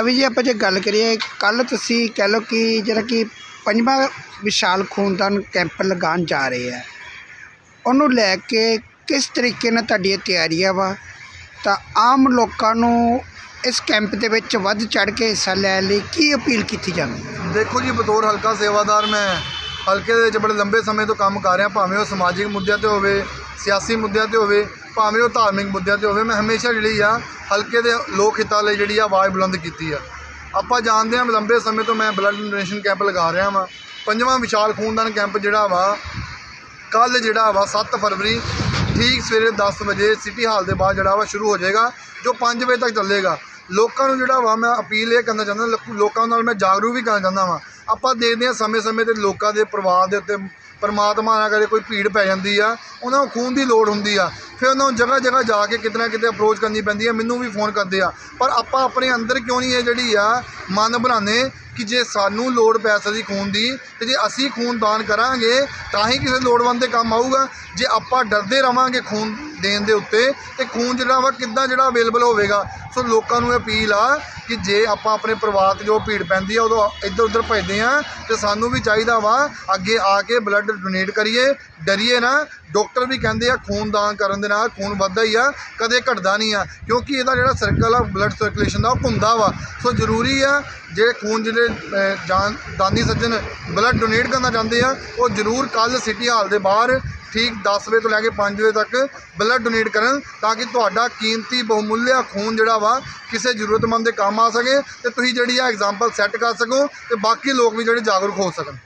ਅਭੀ ਜੀ ਆਪਾਂ ਜੇ ਗੱਲ ਕਰੀਏ ਕੱਲ ਤੁਸੀਂ ਕਹਿ ਲਓ ਕਿ ਜਿਹੜਾ ਕਿ ਪੰਜਵਾਂ ਵਿਸ਼ਾਲ ਖੂਨਦਾਨ ਕੈਂਪ ਲਗਾਉਣ ਜਾ ਰਹੇ ਆ। ਉਹਨੂੰ ਲੈ ਕੇ ਕਿਸ ਤਰੀਕੇ ਨਾਲ ਤੁਹਾਡੀਆਂ ਤਿਆਰੀਆਂ ਵਾ? ਤਾਂ ਆਮ ਲੋਕਾਂ ਨੂੰ ਇਸ ਕੈਂਪ ਦੇ ਵਿੱਚ ਵੱਧ ਚੜ ਕੇ ਹਿੱਸਾ ਲੈਣ ਲਈ ਕੀ ਅਪੀਲ ਕੀਤੀ ਜਾਂਦੀ? ਹੈ ਦੇਖੋ ਜੀ, ਬਤੌਰ ਹਲਕਾ ਸੇਵਾਦਾਰ ਮੈਂ ਹਲਕੇ ਦੇ ਵਿੱਚ ਬੜੇ ਲੰਬੇ ਸਮੇਂ ਤੋਂ ਕੰਮ ਕਰ ਰਿਹਾ, ਭਾਵੇਂ ਉਹ ਸਮਾਜਿਕ ਮੁੱਦਿਆਂ ਤੇ ਹੋਵੇ, ਸਿਆਸੀ ਮੁੱਦਿਆਂ ਤੇ ਹੋਵੇ, ਭਾਵੇਂ ਉਹ ਧਾਰਮਿਕ ਮੁੱਦਿਆਂ ਤੇ ਹੋਵੇ, ਮੈਂ ਹਮੇਸ਼ਾ ਜਿਹੜੀ ਆ ਹਲਕੇ ਦੇ ਲੋਕ ਹਿੱਤਾਂ ਲਈ ਜਿਹੜੀ ਆ ਆਵਾਜ਼ ਬੁਲੰਦ ਕੀਤੀ ਆ। ਆਪਾਂ ਜਾਣਦੇ ਹਾਂ ਲੰਬੇ ਸਮੇਂ ਤੋਂ ਮੈਂ ਬਲੱਡ ਡੋਨੇਸ਼ਨ ਕੈਂਪ ਲਗਾ ਰਿਹਾ ਵਾਂ। ਪੰਜਵਾਂ ਵਿਸ਼ਾਲ ਖੂਨਦਾਨ ਕੈਂਪ ਜਿਹੜਾ ਵਾ ਕੱਲ ਜਿਹੜਾ ਵਾ 7 ਫਰਵਰੀ, ਠੀਕ ਸਵੇਰੇ 10 ਵਜੇ ਸਿਟੀ ਹਾਲ ਦੇ ਬਾਅਦ ਜਿਹੜਾ ਵਾ ਸ਼ੁਰੂ ਹੋ ਜਾਏਗਾ, ਜੋ 5 ਵਜੇ ਤੱਕ ਚੱਲੇਗਾ। ਲੋਕਾਂ ਨੂੰ ਜਿਹੜਾ ਵਾ ਮੈਂ ਅਪੀਲ ਇਹ ਕਰਨਾ ਚਾਹੁੰਦਾ ਲੋਕਾਂ ਨਾਲ ਮੈਂ ਜਾਗਰੂਕ ਵੀ ਕਰਨਾ ਚਾਹੁੰਦਾ ਵਾਂ ਆਪਾਂ ਦੇਖਦੇ ਹਾਂ ਸਮੇਂ-ਸਮੇਂ ਤੇ ਲੋਕਾਂ ਦੇ ਪਰਿਵਾਰ ਦੇ ਉੱਤੇ ਪਰਮਾਤਮਾ ਨਾਲ ਕਦੇ ਕੋਈ ਭੀੜ ਪੈ ਜਾਂਦੀ ਆ, ਉਹਨਾਂ ਨੂੰ ਖੂਨ ਦੀ ਲੋੜ ਹੁੰਦੀ ਆ, ਫਿਰ ਉਹਨਾਂ ਨੂੰ ਜਗ੍ਹਾ ਜਗ੍ਹਾ ਜਾ ਕੇ ਕਿਤੇ ਨਾ ਕਿਤੇ ਅਪਰੋਚ ਕਰਨੀ ਪੈਂਦੀ ਆ, ਮੈਨੂੰ ਵੀ ਫੋਨ ਕਰਦੇ ਆ। ਪਰ ਆਪਾਂ ਆਪਣੇ ਅੰਦਰ ਕਿਉਂ ਨਹੀਂ ਇਹ ਜਿਹੜੀ ਆ, ਮਨ ਬਣਾਉਂਦੇ ਕਿ ਜੇ ਸਾਨੂੰ ਲੋੜ ਪੈ ਸਕਦੀ ਖੂਨ ਦੀ, ਤੇ ਜੇ ਅਸੀਂ ਖੂਨ ਦਾਨ ਕਰਾਂਗੇ, ਤਾਂ ਹੀ ਕਿਸੇ ਲੋੜਵੰਦ ਦੇ ਕੰਮ ਆਊਗਾ। ਜੇ ਆਪਾਂ ਡਰਦੇ ਰਵਾਂਗੇ ਖੂਨ ਦੇਣ ਦੇ ਉੱਤੇ ਤੇ ਖੂਨ ਜਿਹੜਾ ਵਾ ਕਿੱਦਾਂ ਜਿਹੜਾ ਅਵੇਲੇਬਲ ਹੋਵੇਗਾ। ਸੋ ਲੋਕਾਂ ਨੂੰ ਅਪੀਲ ਆ ਕਿ ਜੇ ਆਪਾਂ ਆਪਣੇ ਪਰਿਵਾਰ ਤੇ ਜੋ ਭੀੜ ਪੈਂਦੀ ਆ, ਉਦੋਂ ਇੱਧਰ ਉੱਧਰ ਭੱਜਦੇ ਆ ਤੇ ਸਾਨੂੰ ਵੀ ਚਾਹੀਦਾ ਵਾ ਅੱਗੇ ਆ ਕੇ ਬਲੱਡ ਡੋਨੇਟ ਕਰੀਏ, ਡਰੀਏ ਨਾ। ਡਾਕਟਰ ਵੀ ਕਹਿੰਦੇ ਆ ਖੂਨ ਦਾਨ ਕਰਨ ਦੇ ਨਾਲ ਖੂਨ ਵੱਧਦਾ ਹੀ ਆ, ਕਦੇ ਘਟਦਾ ਨਹੀਂ ਆ। ਕਿਉਂਕਿ ਇਹਦਾ ਜਿਹੜਾ ਸਰਕਲ ਆ ਬਲੱਡ ਸਰਕੂਲੇਸ਼ਨ ਦਾ, ਉਹ ਘੁੰਮਦਾ ਵਾ। ਸੋ ਜ਼ਰੂਰੀ ਆ, ਜਿਹੜੇ ਖੂਨ ਜਿਹੜੇ ਜਾਨ, ਦਾਨੀ ਸੱਜਣ ਬਲੱਡ ਡੋਨੇਟ ਕਰਨਾ ਚਾਹੁੰਦੇ ਆ, ਉਹ ਜ਼ਰੂਰ ਕੱਲ ਸਿਟੀ ਹਾਲ ਦੇ ਬਾਹਰ ਠੀਕ 10 ਵਜੇ ਤੋਂ ਲੈ ਕੇ 5 ਵਜੇ ਤੱਕ ਬਲੱਡ ਡੋਨੇਟ ਕਰਨ ਤਾਂ ਕਿ ਤੁਹਾਡਾ ਕੀਮਤੀ ਬਹੁਮੁੱਲਿਆ ਖੂਨ ਜਿਹੜਾ ਵਾ ਕਿਸੇ ਜ਼ਰੂਰਤਮੰਦ ਦੇ ਕੰਮ ਆ ਸਕੇ ਤੇ ਤੁਸੀਂ ਜਿਹੜੀ ਆ ਐਗਜ਼ਾਮਪਲ ਸੈੱਟ ਕਰ ਸਕੋ ਤੇ ਬਾਕੀ ਲੋਕ ਵੀ ਜਿਹੜੇ ਜਾਗਰੂਕ ਹੋ ਸਕਣ।